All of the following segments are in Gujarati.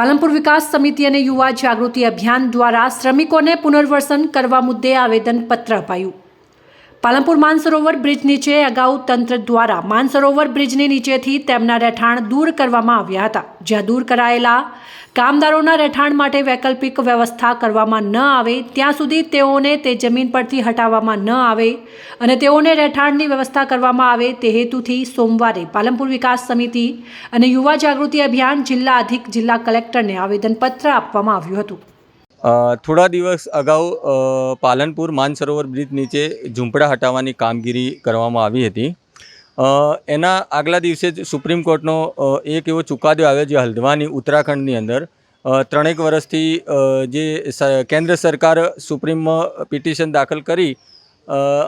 પાલનપુર વિકાસ સમિતિ અને યુવા જાગૃતિ અભિયાન દ્વારા શ્રમિકોને પુનર્વસન કરવા મુદ્દે આવેદનપત્ર અપાયું. પાલનપુર માનસરોવર બ્રિજ નીચે અગાઉ તંત્ર દ્વારા માનસરોવર બ્રિજની નીચેથી તેમના રહેઠાણ દૂર કરવામાં આવ્યા હતા. જ્યાં દૂર કરાયેલા કામદારોના રહેઠાણ માટે વૈકલ્પિક વ્યવસ્થા કરવામાં ન આવે, ત્યાં સુધી તેઓને તે જમીન પરથી હટાવવામાં ન આવે અને તેઓને રહેઠાણની વ્યવસ્થા કરવામાં આવે તે હેતુથી સોમવારે પાલનપુર વિકાસ સમિતિ અને યુવા જાગૃતિ અભિયાન જિલ્લા અધિક જિલ્લા કલેક્ટરને આવેદનપત્ર આપવામાં આવ્યું હતું. થોડા દિવસ અગાઉ પાલનપુર માનસરોવર બ્રિજ નીચે ઝૂંપડા હટાવવાની કામગીરી કરવામાં આવી હતી. એના આગલા દિવસે જ સુપ્રીમ કોર્ટનો એક એવો ચુકાદો આવ્યો જે હલ્દવાની ઉત્તરાખંડની અંદર ત્રણેક વર્ષથી જે કેન્દ્ર સરકાર સુપ્રીમમાં પિટિશન દાખલ કરી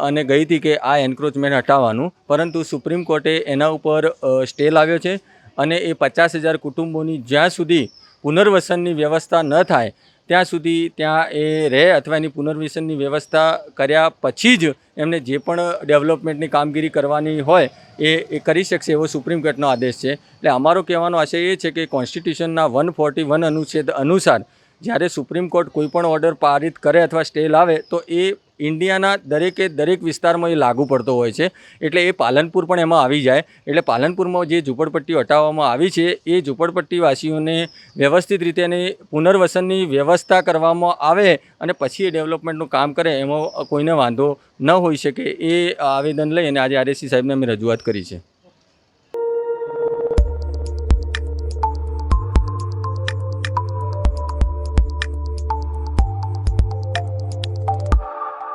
અને ગઈ હતી કે આ એન્ક્રોચમેન્ટ હટાવવાનું. પરંતુ સુપ્રીમ કોર્ટે એના ઉપર સ્ટે લાવ્યો છે અને એ પચાસ હજાર કુટુંબોની જ્યાં સુધી પુનર્વસનની વ્યવસ્થા ન થાય ત્યાં સુધી ત્યાં એ રહે અથવા એની પુનર્વસનની વ્યવસ્થા કર્યા પછી જ એમને જે પણ ડેવલપમેન્ટની કામગીરી કરવાની હોય એ એ કરી શકશે એવો સુપ્રીમ કોર્ટનો આદેશ છે. એટલે અમારો કહેવાનો આશય એ છે કે કોન્સ્ટિટ્યુશનના વન ફોર્ટી વન અનુચ્છેદ અનુસાર જ્યારે સુપ્રીમ કોર્ટ કોઈ પણ ઓર્ડર પારિત કરે અથવા સ્ટે લાવે તો એ ઇન્ડિયાના દરેકે દરેક વિસ્તારમાં એ લાગુ પડતો હોય છે. એટલે એ પાલનપુર પણ એમાં આવી જાય. એટલે પાલનપુરમાં જે ઝૂંપડપટ્ટીઓ હટાવવામાં આવી છે, એ ઝૂંપડપટ્ટીવાસીઓને વ્યવસ્થિત રીતે એની પુનર્વસનની વ્યવસ્થા કરવામાં આવે અને પછી એ ડેવલપમેન્ટનું કામ કરે, એમાં કોઈને વાંધો ન હોઈ શકે એ આવેદન લઈ અને આજે આરએસસી સાહેબને અમે રજૂઆત કરી છે.